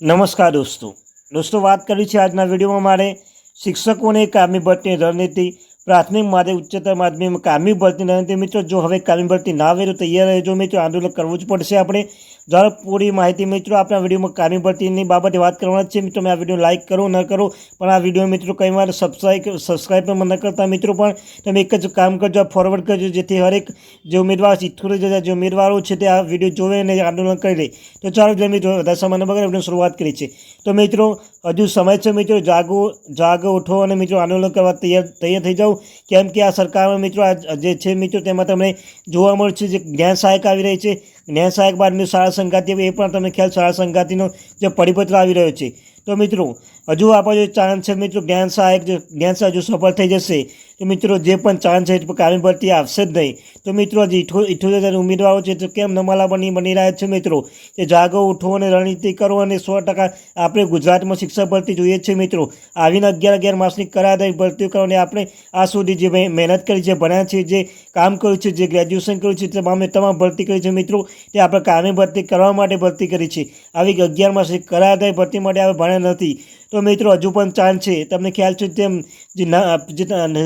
નમસ્કાર દોસ્તો. દોસ્તો વાત કરી છે આજના વિડીયોમાં મારે શિક્ષકોને કામી ભટ્ટની રણનીતિ પ્રાથમિક માટે ઉચ્ચતર માધ્યમિક કામી ભરતી રણનીતિ મિત્રો, જો હવે કામી ભરતી ના આવે તો તૈયાર રહેજો મિત્રો. આંદોલન કરવું જ પડશે આપણે. જ્યારે પૂરી માહિતી મિત્રો આપણા વિડીયોમાં કામી ભરતીની બાબતે વાત કરવાના છે, મિત્રો, તમે આ વીડિયો લાઇક કરો, ન કરો, પણ આ વીડિયો મિત્રો કંઈ વાર સબસ્ક્રાઈબ સબસ્ક્રાઈબ પણ ન કરતા મિત્રો પણ, તમે એક જ કામ કરજો ફોરવર્ડ કરજો, જેથી હરેક જે ઉમેદવાર ઇથુર જે ઉમેદવારો છે, તે આ વીડિયો જોવે અને આંદોલન કરી લે. તો ચાલો જો મિત્રો, વધારે સમય વગર આપણે શરૂઆત કરી છે તો મિત્રો, હજુ સમય છે મિત્રો. જાગો જાગો ઉઠો અને મિત્રો, આંદોલન કરવા તૈયાર તૈયાર થઈ જાઓ. કેમ કે આ સરકારમાં મિત્રો આ જે છે મિત્રો, તેમાં તમને જોવા મળશે જે જ્ઞાન સહાયક આવી રહી છે. જ્ઞાન સહાયક બાદ મિત્રો શાળા સંગાતી, એ પણ તમને ખ્યાલ શાળા સંગાતીનો જે પરિપત્ર આવી રહ્યો છે. તો મિત્રો, હજુ આપણો જે ચાન્સ છે મિત્રો, જ્ઞાન સહાયક જે, જ્ઞાન સહાય જો સફળ થઈ જશે. તો મિત્રો, જે પણ ચાન્સ છે એ કામી ભરતી આવશે જ નહીં. તો મિત્રો ઇઠો, ઇઠોતેર ઉમેદવારો છે તો કેમ નમાલા બની રહ્યા છે મિત્રો? કે જાગો, ઉઠો અને રણનીતિ કરો અને સો ટકા આપણે ગુજરાતમાં શિક્ષક ભરતી જોઈએ છે મિત્રો. આવીને અગિયાર અગિયાર માસની કરાદારી ભરતી કરો અને આપણે આ સુધી જે મહે- મહેનત કરી છે, ભણ્યા છે, જે કામ કર્યું છે, જે ગ્રેજ્યુએશન કર્યું છે તમામે તમામ ભરતી કરી છે મિત્રો. તે આપણે કામે ભરતી કરવા માટે ભરતી કરી છે. આવી અગિયાર માસની કરાદારી ભરતી માટે આપણે ભણ્યા નથી. તો મિત્રો, હજુ પણ ચાન્સ છે. તમને ખ્યાલ છે તેમ જે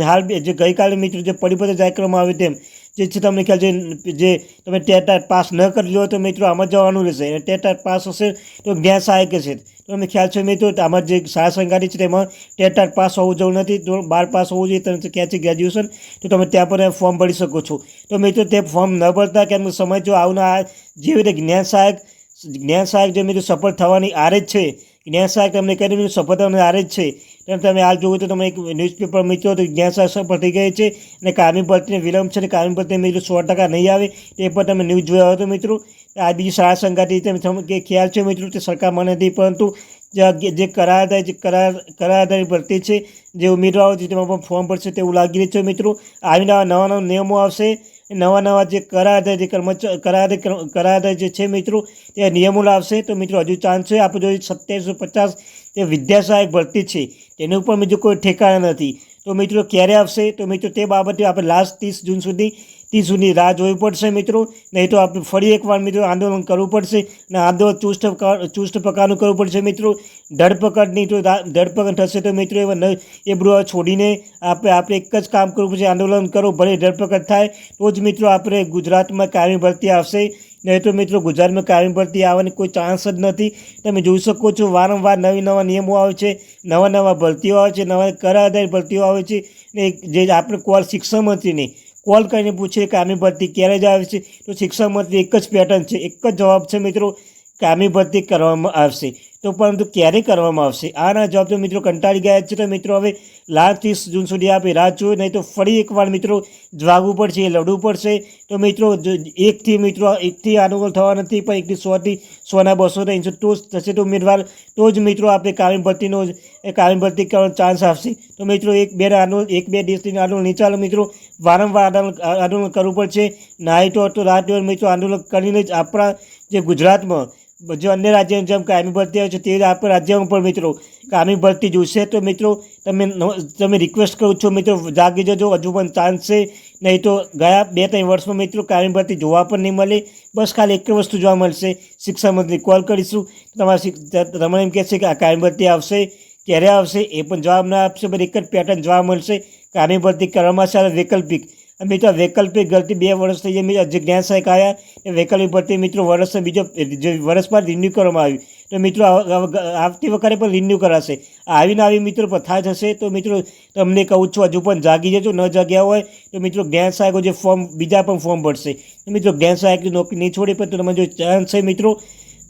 હાલ જે ગઈકાલે મિત્રો જે પરિપત્ર જાહેર કરવામાં આવ્યું તેમ, જે છે તમને ખ્યાલ છે, જે તમે ટેટ પાસ ન કરી લો તો મિત્રો આમાં જવાનું રહેશે. અને ટેટાટ પાસ હશે તો જ્ઞાન સહાયક હશે. તમને ખ્યાલ છે મિત્રો આમાં જે સંઘાટી છે તેમાં ટેટ પાસ હોવું જરૂર નથી. તો બાર પાસ હોવું જોઈએ તમે ક્યાં છે ગ્રેજ્યુએશન તો તમે ત્યાં પર ફોર્મ ભરી શકો છો. તો મિત્રો, તે ફોર્મ ન ભરતા કેમ સમજો આવના જેવી રીતે જ્ઞાન સહાયક જ્ઞાન સહાયક જે મિત્રો સફળ થવાની આરે જ છે જ્ઞાન સહાયક તમને કરી મિત્રો સફળ તમને આરે જ છે. તેમ તમે હાલ જોવો તો તમે એક ન્યૂઝપેપર મિત્રો તો જ્ઞાન સહાયક સફળ થઈ ગઈ છે અને કામી ભરતીને વિલંબ છે અને કામી ભરતી મિત્રો સો ટકા નહીં આવે, તે પર તમે ન્યૂઝ જોયા તો મિત્રો. આ બીજી શાળા સંગાતી તમે તમને ખ્યાલ છે મિત્રો તે સરકાર મને નથી પરંતુ જે અગ- જે કરાર કરાર કરારદારી ભરતી છે, જે ઉમેદવારો છે તેમાં પણ ફોર્મ ભરશે તેવું લાગી રહ્યું છે મિત્રો. આવીને આવા નવા નવા નિયમો આવશે. નવા નવા જે કરાર જે કર્મચારી કરાર કરારદાર જે છે મિત્રો, તે નિયમો લાવશે. તો મિત્રો હજુ ચાન્સ છે, આપણે જોઈએ સત્યાવીસો પચાસ તે વિદ્યાસહાયક ભરતી છે. તેનું પણ બીજું કોઈ ઠેકાણા નથી. તો મિત્રો, ક્યારે આવશે? તો મિત્રો, તે બાબતે આપણે લાસ્ટ ત્રીસ જૂન સુધી, ત્રીસ સુધી રાહ જોવી પડશે મિત્રો. નહીં તો આપણે ફરી એકવાર મિત્રો આંદોલન કરવું પડશે અને આંદોલન ચુસ્ત ચુસ્ત પ્રકારનું કરવું પડશે મિત્રો. ધરપકડની તો ધરપકડ થશે તો મિત્રો એ એ બ્રુઆ છોડીને આપણે આપણે એક જ કામ કરવું પડશે, આંદોલન કરો, ભલે ધરપકડ થાય, તો જ મિત્રો આપણે ગુજરાતમાં કાયમી ભરતી આવશે. નહીં તો મિત્રો ગુજરાતમાં કાયમી ભરતી આવવાની કોઈ ચાન્સ જ નથી. તમે જોઈ શકો છો વારંવાર નવી નવા નિયમો આવે છે નવા નવા ભરતીઓ આવે છે, નવા કરારદારી ભરતીઓ આવે છે. ને જે આપણે કોલ શિક્ષણ મંત્રીને, કોલ કરીને પૂછીએ કામી ભરતી ક્યારે જ આવે છે, તો શિક્ષણ એક જ પેટર્ન છે, એક જ જવાબ છે મિત્રો કામી ભરતી કરવામાં આવશે. તો પરંતુ ક્યારે કરવામાં આવશે? આના જવાબ તો મિત્રો કંટાળી ગયા છે. તો મિત્રો હવે લાસ્ટ જૂન સુધી આપણે રાહ જોઈએ નહીં તો ફરી એકવાર મિત્રો જાગવું પડશે લડવું પડશે તો મિત્રો એકથી મિત્રો એકથી અનુકૂળ થવા નથી, પણ એકથી સોથી સોના બસો ત્રણસો તો થશે તો ઉમેદવાર તો જ મિત્રો આપણે કામી ભરતીનો એ ભરતી કરવાનો ચાન્સ આપશે. તો મિત્રો એક બે આંદોલન, એક બે દિવસથી આંદોલન નહીં ચાલો. મિત્રો વારંવાર આંદોલન આંદોલન કરવું પડશે. નાઇટ તો રાત હોય મિત્રો આંદોલન કરીને જ આપણા જે ગુજરાતમાં જે અન્ય રાજ્યની જેમ કાયમી ભરતી આવે છે તે આપણા રાજ્યમાં પણ મિત્રો કાયમી ભરતી જોઈશે તો મિત્રો, તમે તમે રિક્વેસ્ટ કરું છો મિત્રો, જાગી જજો. હજુ પણ ચાન્સ છે. નહીં તો ગયા બે ત્રણ વર્ષમાં મિત્રો કાયમી ભરતી જોવા પણ નહીં મળે. બસ ખાલી એક વસ્તુ જોવા મળશે. શિક્ષણ મંત્રી કોલ કરીશું. તમારા તમને એમ કહેશે કે આ કાયમી ભરતી આવશે. ક્યારે આવશે? એ પણ જવાબ ના આપશે. પણ એક જ પેટર્ન જોવા મળશે. કાયમી ભરતી કરવામાં સારા વૈકલ્પિક મિત્રો, વૈકલ્પિક ગલતી બે વર્ષ થઈ જાય. મિત્રો, જે જ્ઞાન સહાયક આવ્યા એ વૈકલ્પિક ભરતી મિત્રો વર્ષ બીજો, જે વર્ષ બાદ રિન્યૂ કરવામાં આવ્યું. તો મિત્રો, આવ- આવ- આવતી વખતે પણ રિન્યૂ કરાશે. આવીને આવી મિત્રો પથાર થશે તો મિત્રો, તમને કહું છું, હજુ પણ જાગી જજો. ન જાગ્યા હોય, તો મિત્રો, જ્ઞાન સહાયકો જે ફોર્મ બીજા પણ ફોર્મ ભરશે. મિત્રો, જ્ઞાન સહાયકની નોકરી નહીં છોડે, પણ તમે જો ચાન્સ છે મિત્રો,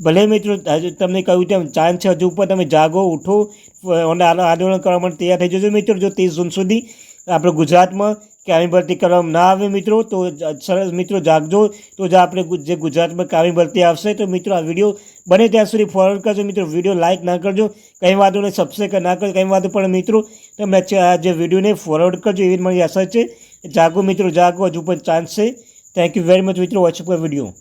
ભલે મિત્રો તમને કહ્યું તેમ ચાન્સ છે, હજુ પણ તમે જાગો, ઉઠો, અને આંદોલન કરવા માટે તૈયાર થઈ જજો મિત્રો, જો ત્રીસ જૂન સુધી. આપણે ગુજરાતમાં કામી ભરતી કરવામાં ના આવે મિત્રો, તો સરસ મિત્રો જાગજો. તો જ આપણે જે ગુજરાતમાં કામી ભરતી આવશે, તો મિત્રો આ વીડિયો બને ત્યાં સુધી ફોરવર્ડ કરજો. મિત્રો વીડિયો લાઇક ના કરજો. કંઈ વાંધો નહીં સબસ્ક્રાઈબ ના કરજો. કંઈ વાંધો પણ મિત્રો. તમે આ જે વિડીયોને ફોરવર્ડ કરજો, એવી મારી આશા છે. જાગો મિત્રો, જાગો. હજુ પણ ચાન્સ છે. થેન્ક યુ વેરી મચ મિત્રો. વોચ પર વીડિયો